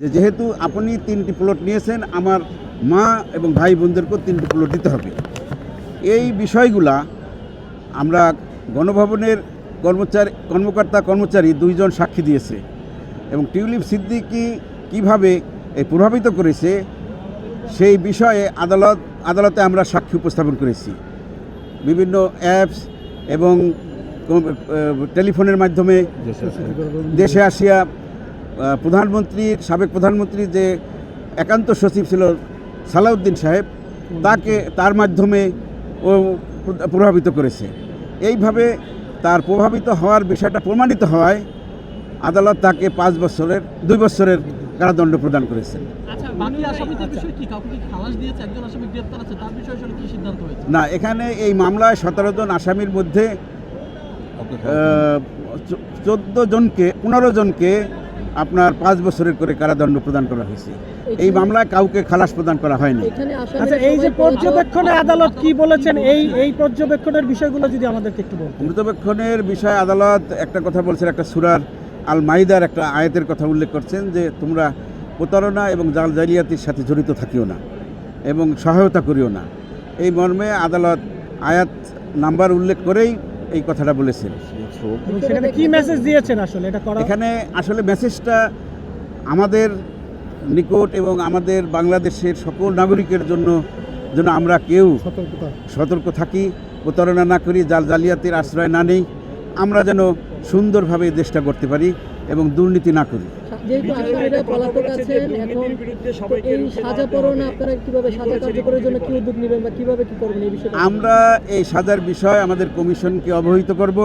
যে যেহেতু আপনি তিনটি প্লট নিয়েছেন আমার মা এবং ভাই বোনদেরকেও তিনটি প্লট দিতে হবে। এই বিষয়গুলা আমরা গণভবনের কর্মচারী কর্মকর্তা কর্মচারী দুইজন সাক্ষী দিয়েছে এবং টিউলিপ সিদ্দিকি কীভাবে এই প্রভাবিত করেছে সেই বিষয়ে আদালত আদালতে আমরা সাক্ষী উপস্থাপন করেছি। বিভিন্ন অ্যাপস এবং টেলিফোনের মাধ্যমে দেশে আসিয়া প্রধানমন্ত্রীর সাবেক প্রধানমন্ত্রী যে একান্ত সচিব ছিল সালাউদ্দিন সাহেব তাকে তার মাধ্যমে ও প্রভাবিত করেছে। এইভাবে তার প্রভাবিত হওয়ার বিষয়টা প্রমাণিত হওয়ায় আদালত তাকে পাঁচ বছরের দুই বছরের কারাদণ্ড প্রদান করেছেন আচ্ছা বাকি আসামিদের বিষয়ে কি কাউকে কি খালাস দিয়েছে? একজন আসামি গ্রেপ্তার আছে তার বিষয়ে আসলে কি সিদ্ধান্ত হয়েছে? না এখানে এই মামলায় সতেরো জন আসামির মধ্যে চোদ্দ জনকে পনেরো জনকে আপনার পাঁচ বছরের করে কারাদণ্ড প্রদান করা হয়েছে। এই মামলায় কাউকে খালাস প্রদান করা হয়নি। আচ্ছা এই যে পর্যবেক্ষণে আদালত কি বলেছেন? এই এই পর্যবেক্ষণের বিষয়গুলো যদি আমাদেরকে একটু বলতেন। মৃতবেক্ষণের বিষয়ে আদালত একটা কথা বলছেন একটা সুরার আল মাইদার একটা আয়াতের কথা উল্লেখ করছেন যে তোমরা প্রতারণা এবং জাল জালিয়াতির সাথে জড়িত থাকিও না এবং সহায়তা করিও না। এই মর্মে আদালত আয়াত নাম্বার উল্লেখ করেই এই কথাটা বলেছেন। সেখানে কি মেসেজ দিয়েছেন আসলে? এটা করা এখানে আসলে মেসেজটা আমাদের নিকট এবং আমাদের বাংলাদেশের সকল নাগরিকের জন্য যেন আমরা কেউ সতর্ক থাকি প্রতারণা না করি জাল জালিয়াতির আশ্রয় না নেই আমরা যেন সুন্দরভাবে দেশটা করতে পারি এবং দুর্নীতি না করি। যেহেতু আসামিরা পলাতক আছেন এখন এই সাজা আপনারা কীভাবে সাজা কার্যকরের জন্য কি উদ্যোগ নেবেন বা কীভাবে কি করবেন এই বিষয়ে আমরা এই সাজার বিষয় আমাদের কমিশনকে অবহিত করব।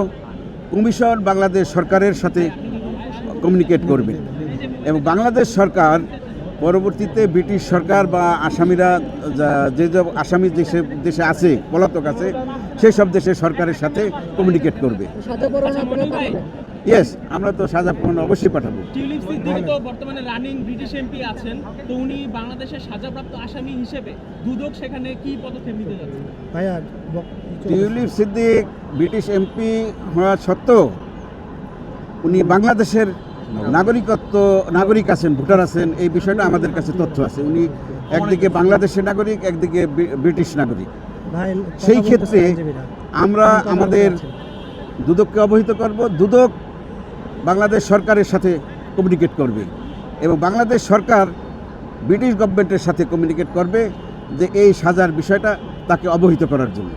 কমিশন বাংলাদেশ সরকারের সাথে কমিউনিকেট করবে। এবং বাংলাদেশ সরকার পরবর্তীতে ব্রিটিশ সরকার বা আসামিরা যা- যে সব আসামি দেশে দেশে আছে পলাতক আছে সেই সব দেশের সরকারের সাথে কমিউনিকেট করবে। ইয়েস আমরা তো সাজা পূরণ অবশ্যই পাঠাবো। টিউলিপ সিদ্দিকী তো বর্তমানে রানিং ব্রিটিশ এমপি আছেন তো উনি বাংলাদেশের সাজাপ্রাপ্ত আসামি হিসেবে দুদক সেখানে কি পদক্ষেপ নিতে যাচ্ছে ভাইয়া টিউলিপ সিদ্দিক ব্রিটিশ এমপি হওয়া সত্ত্বেও উনি বাংলাদেশের নাগরিকত্ব নাগরিক আছেন ভোটার আছেন এই বিষয়টা আমাদের কাছে তথ্য আছে। উনি একদিকে বাংলাদেশের নাগরিক একদিকে ব্রিটিশ নাগরিক। সেই ক্ষেত্রে আমরা আমাদের দুদককে অবহিত করব দুদক বাংলাদেশ সরকারের সাথে কমিউনিকেট করবে এবং বাংলাদেশ সরকার ব্রিটিশ গভর্নমেন্টের সাথে কমিউনিকেট করবে যে এই সাজার বিষয়টা তাকে অবহিত করার জন্য।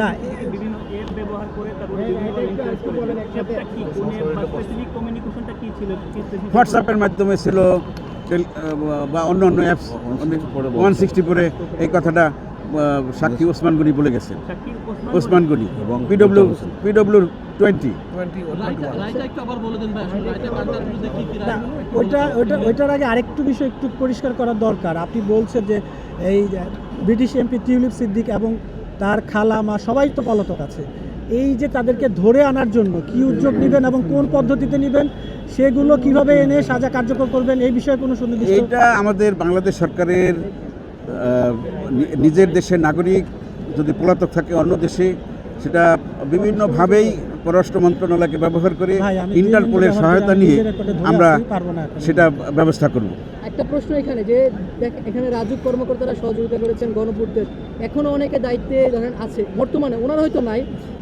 না হোয়াটসঅ্যাপের মাধ্যমে ছিল বা অন্য অন্য অ্যাপস ওয়ান সিক্সটি ফোরে এই কথাটা সাক্ষী ওসমান গনি বলে গেছেন। Osman Osman Gani. PW PW twenty কার কার ওইটা ওইটা ওইটার আগে আরেকটু বিষয় একটু পরিষ্কার করার দরকার। আপনি বলছেন যে এই ব্রিটিশ এমপি টিউলিপ সিদ্দিক এবং তার খালা মা সবাই তো পলাতক আছে। এই যে তাদেরকে ধরে আনার জন্য কি উদ্যোগ নেবেন এবং কোন পদ্ধতিতে নেবেন, সেগুলো কীভাবে এনে সাজা কার্যকর করবেন, এই বিষয়ে কোনো সুনির্দিষ্ট এটা আমাদের বাংলাদেশ সরকারের নিজের দেশের নাগরিক যদি পলাতক থাকে অন্য দেশে, সেটা বিভিন্নভাবেই পররাষ্ট্র মন্ত্রণালয়কে ব্যবহার করে ইন্টারপোলের সহায়তা নিয়ে আমরা। সেটা ব্যবস্থা করব। একটা প্রশ্ন এখানে যে দেখ এখানে রাজুক কর্মকর্তারা সহযোগিতা করেছেন গণপূর্তের এখনও অনেকে দায়িত্বে ধরেন আছে। বর্তমানে ওনারা হয়তো নাই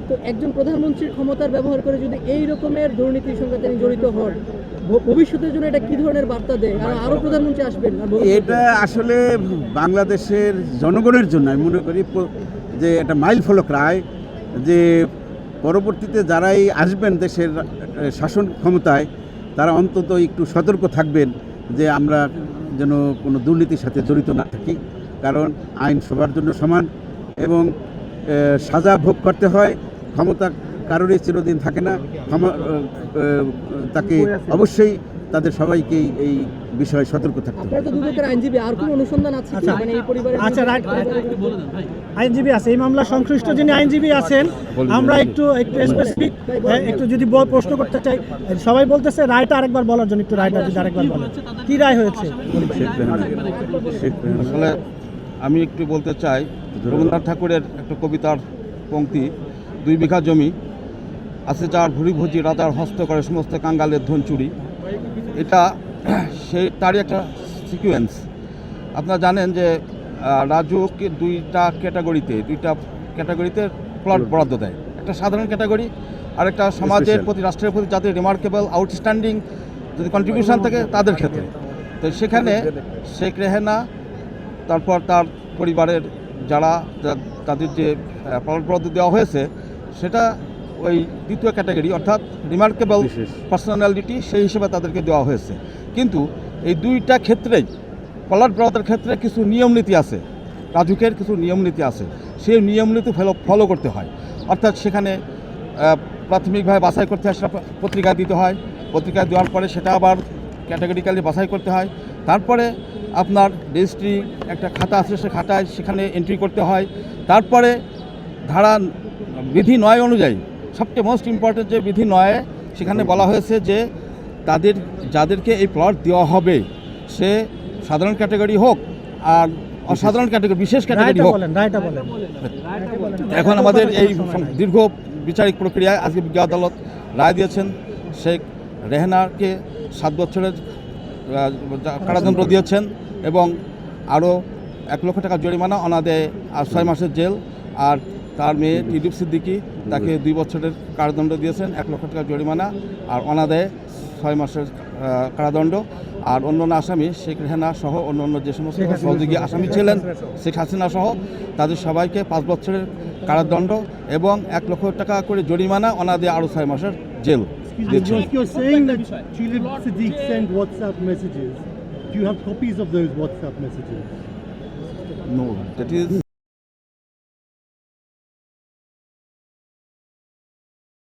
তো একজন প্রধানমন্ত্রীর ক্ষমতার ব্যবহার করে যদি এই রকমের দুর্নীতির সঙ্গে তিনি জড়িত হন ভ- ভবিষ্যতের জন্য এটা কি ধরনের বার্তা দেয়? আর আরও প্রধানমন্ত্রী আসবেন এটা আসলে বাংলাদেশের জনগণের জন্য আমি মনে করি যে এটা মাইল ফলক রায় যে পরবর্তীতে যারাই আসবেন দেশের শাসন ক্ষমতায় তারা অন্তত একটু সতর্ক থাকবেন যে আমরা যেন কোনো দুর্নীতির সাথে জড়িত না থাকি। কারণ আইন সবার জন্য সমান এবং সাজা ভোগ করতে হয় ক্ষমতা কারোরই চিরদিন থাকে না। তাকে অবশ্যই তাদের সবাইকেই এই বিষয়ে সতর্ক থাকতে আইনজীবী আর কোনো অনুসন্ধান আছে এই পরিবারের আচ্ছা, রাইট। রায়টা একটু বলে দেন ভাই। আইনজীবী আছে এই মামলা সংশ্লিষ্ট যিনি আইনজীবী আছেন আমরা একটু একটু স্পেসিফিক একটু যদি প্রশ্ন করতে চাই সবাই বলতেছে রায়টা আরেকবার বলার জন্য একটু রায়টা যদি আরেকবার বলেন। কি রায় হয়েছে? আসলে আমি একটু বলতে চাই রবীন্দ্রনাথ ঠাকুরের একটা কবিতার পংক্তি দুই বিঘা জমি আছে যার ভুরি ভুজি রাজার হস্ত করে সমস্ত কাঙ্গালের ধন চুরি এটা সেই তারই একটা সিকুয়েন্স আপনারা জানেন যে রাজুকে দুইটা ক্যাটাগরিতে দুইটা ক্যাটাগরিতে প্লট বরাদ্দ দেয়। একটা সাধারণ ক্যাটাগরি আর একটা সমাজের প্রতি রাষ্ট্রের প্রতি যাদের রিমার্কেবল আউটস্ট্যান্ডিং যদি কন্ট্রিবিউশন থাকে তাদের ক্ষেত্রে। তো সেখানে শেখ রেহেনা তারপর তার পরিবারের যারা তাদের যে প্লট বরাদ্দ দেওয়া হয়েছে সেটা ওই দ্বিতীয় ক্যাটাগরি অর্থাৎ রিমার্কেবল। পার্সোনালিটি সেই হিসেবে তাদেরকে দেওয়া হয়েছে। কিন্তু এই দুইটা ক্ষেত্রেই প্লট বরাদ্দের ক্ষেত্রে কিছু নিয়ম নীতি আছে রাজুকের কিছু নিয়ম নীতি আছে সেই নিয়ম নীতি ফলো ফলো করতে হয়। অর্থাৎ সেখানে প্রাথমিকভাবে বাছাই করতে হয় সেটা পত্রিকা দিতে হয়। পত্রিকা দেওয়ার পরে সেটা আবার ক্যাটাগরিক্যালি বাছাই করতে হয়। তারপরে আপনার রেজিস্ট্রি একটা খাতা আছে সে খাতায় সেখানে এন্ট্রি করতে হয়। তারপরে ধারা বিধি নয় অনুযায়ী সবচেয়ে মোস্ট ইম্পর্টেন্ট যে বিধি নয় সেখানে বলা হয়েছে যে তাদের যাদেরকে এই প্লট দেওয়া হবে সে সাধারণ ক্যাটাগরি হোক আর অসাধারণ ক্যাটাগরি বিশেষ ক্যাটাগরি হোক। এখন আমাদের এই দীর্ঘ বিচারিক প্রক্রিয়ায় আজকে বিজ্ঞ আদালত রায় দিয়েছেন শেখ রেহনাকে সাত বছরের কারাদণ্ড দিয়েছেন এবং আরও এক লক্ষ টাকা জরিমানা অনাদে আর ছয় মাসের জেল আর তার মেয়ে টিডিপ সিদ্দিকি তাকে দুই বছরের কারাদণ্ড দিয়েছেন এক লক্ষ টাকা জরিমানা আর অনাদায়ে ছয় মাসের কারাদণ্ড আর অন্য অন্য আসামি শেখ রেহানা সহ অন্য অন্য যে সমস্ত সহযোগী আসামি ছিলেন শেখ হাসিনা সহ তাদের সবাইকে পাঁচ বছরের কারাদণ্ড এবং এক লক্ষ টাকা করে জরিমানা অনাদায়ে আরও ছয় মাসের জেল. Do you have copies of those WhatsApp messages? No, that is